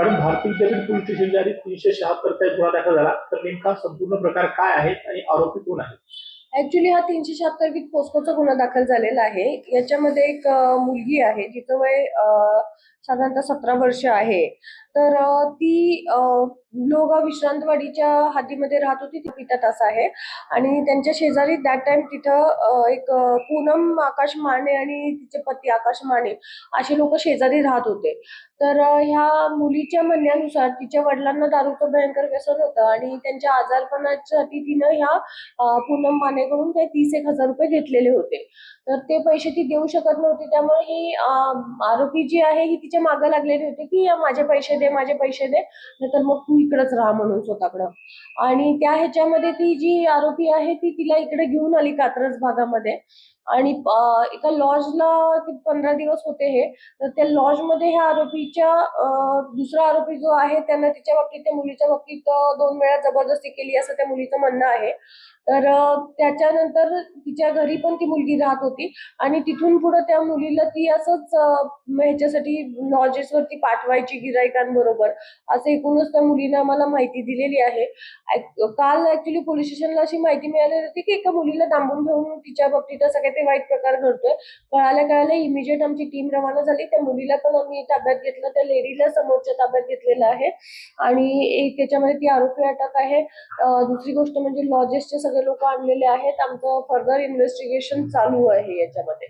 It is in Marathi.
कारण भारती विद्यापीठ पोलीस स्टेशन तीनशे शहात्तरचा एक गुन्हा दाखल झाला. तर नेमका संपूर्ण प्रकार काय आहे आणि आरोपी कोण आहे? ऍक्च्युली हा तीनशे शहात्तर विथ पोस्कोचा गुन्हा दाखल झालेला आहे. याच्यामध्ये एक मुलगी आहे जिचं वय साधारणतः सतरा वर्ष आहे. तर ती लोगा विश्रांतवाडीच्या हातीमध्ये राहत होती ती पिता तास आहे. आणि त्यांच्या शेजारी दॅट टाइम तिथं एक पूनम आकाश माने आणि तिचे पती आकाश माने असे लोक शेजारी राहत होते. तर ह्या मुलीच्या म्हणण्यानुसार तिच्या वडिलांना दारूचं भयंकर व्यसन होतं आणि त्यांच्या आजारपणासाठी तिनं ह्या पूनम मानेकडून ते तीस एक हजार रुपये घेतलेले होते. तर ते पैसे ती देऊ शकत नव्हती. त्यामुळे ही आरोपी जी आहे ही तिच्या मागं लागलेली होती की माझे पैसे दे माझे पैसे दे नाहीतर मग तू इकडेच राहा म्हणून स्वतःकडं. आणि त्या ह्याच्यामध्ये ती जी आरोपी आहे ती तिला इकडे घेऊन आली कात्रज भागामध्ये. आणि एका लॉजला पंधरा दिवस होते हे. तर त्या लॉजमध्ये ह्या आरोपीच्या दुसरा आरोपी जो आहे त्यांना तिच्या बाबतीत त्या मुलीच्या बाबतीत दोन वेळा जबरदस्ती केली असं त्या मुलीचं म्हणणं आहे. तर त्याच्यानंतर तिच्या घरी पण ती मुलगी राहत होती आणि तिथून पुढे त्या मुलीला ती असंच ह्याच्यासाठी लॉजेसवरती पाठवायची गिरायकांबरोबर असं एकूणच त्या मुलीने आम्हाला माहिती दिलेली आहे. काल ऍक्च्युली पोलीस स्टेशनला अशी माहिती मिळाली होती की एका मुलीला थांबून घेऊन तिच्या बाबतीत असं काही ते वाईट प्रकार घडतोय. कळायला कळायला इमिजिएट आमची टीम रवाना झाली. त्या मुलीला पण आम्ही ताब्यात घेतलं. त्या लेडीला समोरच्या ताब्यात घेतलेलं आहे. आणि एक त्याच्यामध्ये ती आरोपी अटक आहे. दुसरी गोष्ट म्हणजे लॉजेसचे सगळे लोक आणलेले आहेत. आमचं फर्दर इन्व्हेस्टिगेशन चालू आहे याच्यामध्ये.